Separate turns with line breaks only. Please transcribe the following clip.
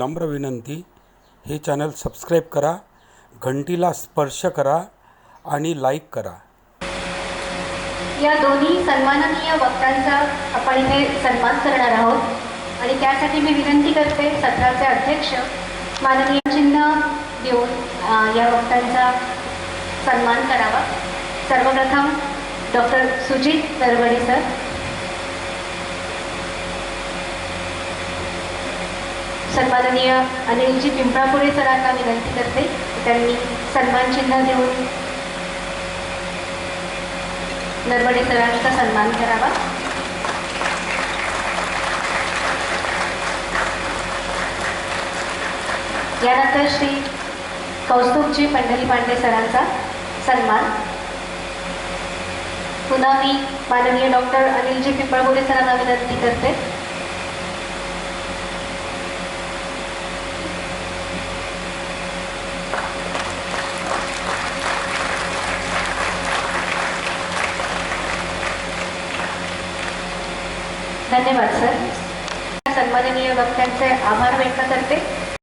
नम्र विनंती हे चॅनल सबस्क्राईब करा घंटीला स्पर्श करा आणि लाईक करा.
या दोन्ही सन्माननीय वक्त्यांचा आपण इथे सन्मान करणार आहोत आणि त्यासाठी मी विनंती करते सत्राचे अध्यक्ष माननीय चिन्ह देऊन या वक्त्यांचा सन्मान करावा. सर्वप्रथम डॉक्टर सुजित नरवडे सर. सन्माननीय अनिलजी पिंपळापुरे सरांना विनंती करते. त्यांनी सन्मान चिन्ह देऊन नरवडे सरांचा सन्मान करावा. यानंतर श्री कौस्तुभजी पंढरी पांडे सरांचा सन्मान. पुन्हा मी माननीय डॉक्टर अनिलजी पिंपळपुरे सरांना विनंती करते. धन्यवाद सर. सन्माननीय वक्त्यांचे आभार व्यक्त करते.